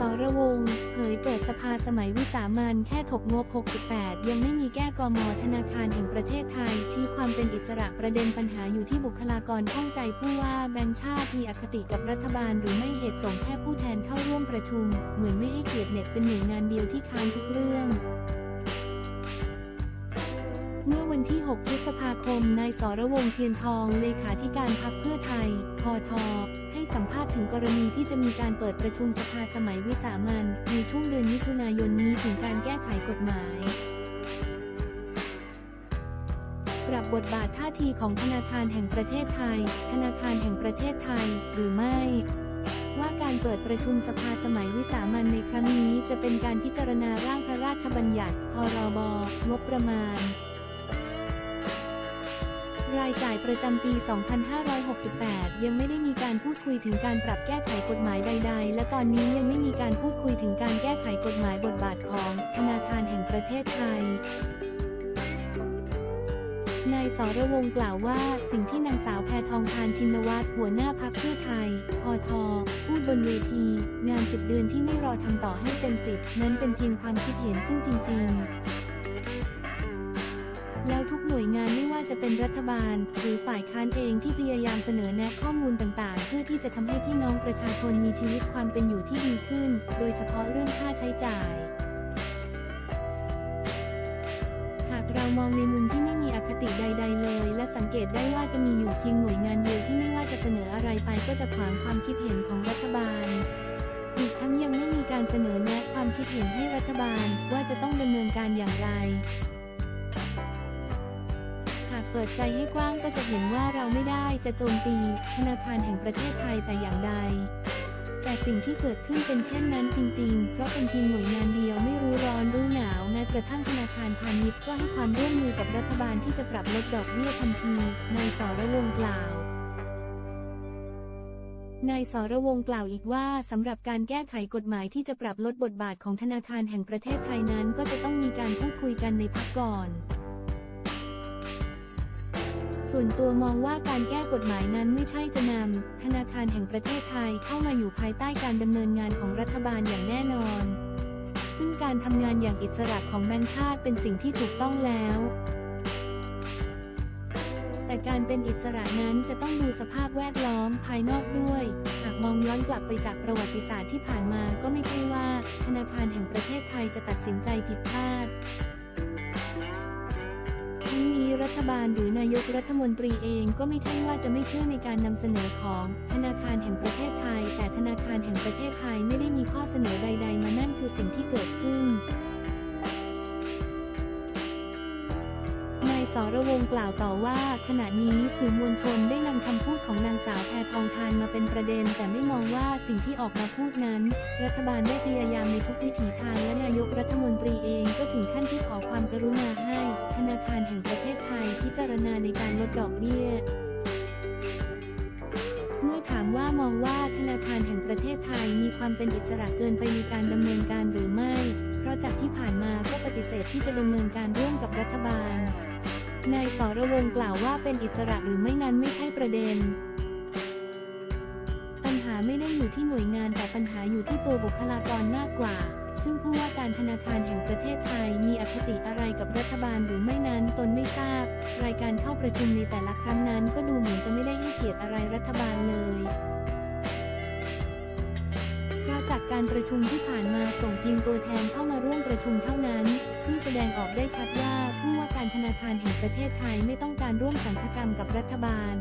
สรวงเผยเปิดสภาสมัยวิสามันแค่ถกงบ 68 ยังไม่มีแก้กมธนาคารแห่งประเทศไทย ชี้ความเป็นอิสระประเด็นปัญหาอยู่ที่บุคลากรข้องใจผู้ว่าแบงค์ชาติมีอคติกับรัฐบาลหรือไม่เหตุส่งแค่ผู้แทนเข้าร่วมประชุม เหมือนไม่ให้เกียรติเน็ตเป็นหน่วยงานเดียวที่ค้านทุกเรื่อง เมื่อวันที่ 6 พฤษภาคม นายสรวงเทียนทอง เลขาธิการพรรคเพื่อไทย พอทให้สัมภาษณ์ถึงกรณีที่จะมีการเปิดประชุมสภาสมัยวิสามันในช่วงเดือนมิถุนายนนี้ถึงการแก้ไขกฎหมาย ปรับบทบาทท่าทีของธนาคารแห่งประเทศไทย ธนาคารแห่งประเทศไทย หรือไม่ว่าการเปิดประชุมสภาสมัยวิสามันในครั้งนี้จะเป็นการพิจารณาร่างพระราชบัญญัติ พรบ งบประมาณ รายจ่ายประจำปี 2568 ยังไม่ได้มีการพูดคุยถึงการปรับแก้ไขกฎหมายใด ๆ และตอนนี้ยังไม่มีการพูดคุยถึงการแก้ไขกฎหมายบทบาทของธนาคารแห่งประเทศไทยนายสรวงศ์กล่าวว่าสิ่งที่นางสาวแพทองทานชินวัตรหัวหน้าพักเพื่อไทยพอทพูดบนเวที งานสิบเดือนที่ไม่รอทำต่อให้เต็มสิบนั้นเป็นเพียงความคิดเห็นซึ่งจริง ๆ แล้วทุกหน่วยงาน จะเป็นรัฐบาล หรือฝ่ายค้านเองที่พยายามเสนอแนะข้อมูลต่างๆ เพื่อที่จะทำให้พี่น้องประชาชนมีชีวิตความเป็นอยู่ที่ดีขึ้น โดยเฉพาะเรื่องค่าใช้จ่าย หากเรามองในมุมที่ไม่มีอคติใด ๆ เลย และสังเกตได้ว่าจะมีอยู่เพียงหน่วยงานเดียวที่ไม่ว่าจะเสนออะไรไปก็จะขวางความคิดเห็นของรัฐบาลอีกทั้งยังไม่มีการเสนอแนะความคิดเห็นให้รัฐบาลว่าจะต้องดำเนินการอย่างไร เปิดใจให้กว้างก็จะเห็นว่าเราไม่ได้จะโจมตี ธนาคารแห่งประเทศไทยแต่อย่างใด แต่สิ่งที่เกิดขึ้นเป็นเช่นนั้นจริง ๆ เพราะเป็นเพียงหน่วยงานเดียวไม่รู้ร้อนรู้หนาวแม้กระทั่งธนาคารพาณิชย์ก็ให้ความร่วมมือกับรัฐบาลที่จะปรับลดดอกเบี้ยทันทีนายสรวงกล่าวนายสรวงกล่าวอีกว่าสำหรับการแก้ไขกฎหมายที่จะปรับลดบทบาทของธนาคารแห่งประเทศไทยนั้น ก็จะต้องมีการพูดคุยกันในพักก่อน ส่วนตัวมองว่าการแก้กฎหมายนั้นไม่ใช่จะนำธนาคารแห่งประเทศไทยเข้ามาอยู่ภายใต้การดำเนินงานของรัฐบาลอย่างแน่นอน ซึ่งการทำงานอย่างอิสระของแบงค์ชาติเป็นสิ่งที่ถูกต้องแล้ว แต่การเป็นอิสระนั้นจะต้องดูสภาพแวดล้อมภายนอกด้วย หากมองย้อนกลับไปจากประวัติศาสตร์ที่ผ่านมาก็ไม่ใช่ว่า ธนาคารแห่งประเทศไทยจะตัดสินใจผิดพลาด รัฐบาลหรือนายกรัฐมนตรีเองก็ไม่ใช่ว่าจะไม่เชื่อในการนำเสนอของธนาคารแห่งประเทศไทย แต่ธนาคารแห่งประเทศไทยไม่ได้มีข้อเสนอใด ๆ มานั่นคือสิ่งที่เกิดขึ้นนายสรวงกล่าวต่อว่า ขณะนี้สื่อมวลชนได้นำคำพูดของนางสาวแพทองทานมาเป็นประเด็น แต่ไม่มองว่าสิ่งที่ออกมาพูดนั้น รัฐบาลได้พยายามในทุกวิถีทางและนายกรัฐมนตรีเอง ถึงขั้นที่ขอความกรุณาให้ ธนาคารแห่งประเทศไทยพิจารณาในการลดดอกเบี้ย เมื่อถามว่ามองว่าธนาคารแห่งประเทศไทยมีความเป็นอิสระเกินไปในการดำเนินการหรือไม่ เพราะจากที่ผ่านมาก็ปฏิเสธที่จะดำเนินการร่วมกับรัฐบาล นายสรวงกล่าวว่าเป็นอิสระหรือไม่นั้นไม่ใช่ประเด็นปัญหาไม่ได้อยู่ที่หน่วยงานแต่ปัญหาอยู่ที่ตัวบุคลากรมากกว่า ซึ่งผู้ว่าการธนาคารแห่งประเทศไทยมีอคติอะไรกับรัฐบาลหรือไม่นั้นตนไม่ทราบ รายการเข้าประชุมในแต่ละครั้งนั้น ก็ดูเหมือนจะไม่ได้ให้เกียรติอะไรรัฐบาลเลยเพราะจากการประชุมที่ผ่านมาส่งเพียงตัวแทนเข้ามาร่วมประชุมเท่านั้น ซึ่งแสดงออกได้ชัดว่าผู้ว่าการธนาคารแห่งประเทศไทยไม่ต้องการร่วมสังคกรรมกับรัฐบาล